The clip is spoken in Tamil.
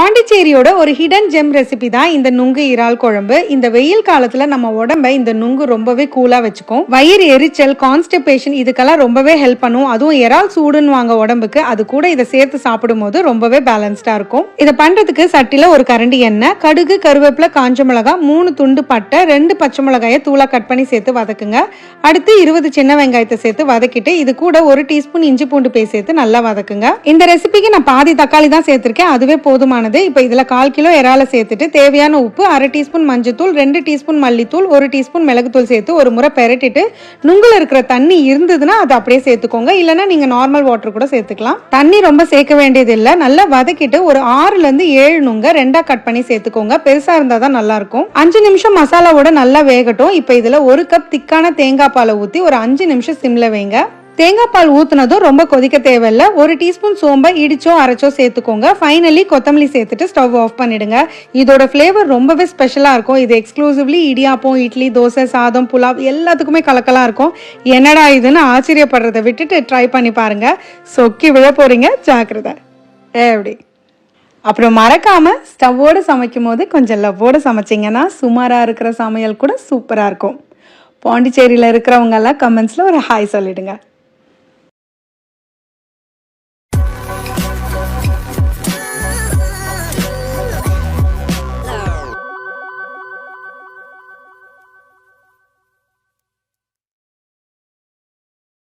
பாண்டிச்சேரியோட ஒரு ஹிடன் ஜெம் ரெசிபி தான் இந்த நுங்கு இறால் குழம்பு. இந்த வெயில் காலத்துல நம்ம உடம்ப இந்த நுங்கு ரொம்பவே கூலா வச்சுக்கும். வயிறு எரிச்சல் கான்ஸ்டிபேஷன் இதுக்கெல்லாம் ரொம்பவே ஹெல்ப் பண்ணும். அதுவும் இறால் சூடுன்னு வாங்க உடம்புக்கு. அது கூட இதை சேர்த்து சாப்பிடும் போது ரொம்பவே பேலன்ஸ்டா இருக்கும். இதை பண்றதுக்கு சட்டில ஒரு கரண்டி எண்ணெய் கடுகு கருவேப்பிலை காஞ்ச மிளகாய் மூணு துண்டு பட்டை ரெண்டு பச்சை மிளகாயை தூளா கட் பண்ணி சேர்த்து வதக்குங்க. அடுத்து இருபது சின்ன வெங்காயத்தை சேர்த்து வதக்கிட்டு இது கூட ஒரு டீஸ்பூன் இஞ்சி பூண்டு போய் சேர்த்து நல்லா வதக்குங்க. இந்த ரெசிபிக்கு நான் பாதி தக்காளி தான் சேர்த்திருக்கேன். அதுவே போதுமானது. இப்போ இதில் கால் கிலோ இறால சேர்த்துட்டு தேவையான உப்பு அரை டீஸ்பூன் மஞ்சத்தூள் ரெண்டு டீஸ்பூன் மல்லித்தூள் ஒரு டீஸ்பூன் மிளகுத்தூள் சேர்த்து ஒரு முறை பெரட்டிட்டு நுங்கில் இருக்கிற தண்ணி இருந்ததுன்னா அதை அப்படியே சேர்த்துக்கோங்க. இல்லைன்னா நீங்கள் நார்மல் வாட்டர் கூட சேர்த்துக்கலாம். தண்ணி ரொம்ப சேர்க்க வேண்டியது இல்லை நல்லா வதக்கிட்டு ஒரு ஆறுலேருந்து ஏழு நுங்க ரெண்டாக கட் பண்ணி சேர்த்துக்கோங்க. பெருசாக இருந்தால் தான் நல்லாயிருக்கும் அஞ்சு நிமிஷம் மசாலாவோட நல்லா வேகட்டும். இப்போ இதில் ஒரு கப் திக்கான தேங்காய் பாலை ஊற்றி ஒரு அஞ்சு நிமிஷம் சிம்மில் வைங்க. தேங்காய் பால் ஊற்றினதும் ரொம்ப கொதிக்க தேவையில்ல. ஒரு டீஸ்பூன் சோம்பை இடிச்சோ அரைச்சோ சேர்த்துக்கோங்க. ஃபைனலி கொத்தமல்லி சேர்த்துட்டு ஸ்டவ் ஆஃப் பண்ணிடுங்க. இதோட ஃப்ளேவர் ரொம்பவே ஸ்பெஷலாக இருக்கும். இது எக்ஸ்க்ளூசிவ்லி இடியாப்பம் இட்லி தோசை சாதம் புலாவ் எல்லாத்துக்குமே கலக்கலாக இருக்கும். என்னடா இதுன்னு ஆச்சரியப்படுறதை விட்டுட்டு ட்ரை பண்ணி பாருங்க. சொக்கி விழ போகிறீங்க ஜாக்கிரதை. எப்படி? அப்புறம் மறக்காமல் ஸ்டவ்வோடு சமைக்கும் போது கொஞ்சம் லவ்வோடு சமைச்சிங்கன்னா சுமாராக இருக்கிற சமையல் கூட சூப்பராக இருக்கும். பாண்டிச்சேரியில் இருக்கிறவங்கெல்லாம் கமெண்ட்ஸில் ஒரு ஹாய் சொல்லிவிடுங்க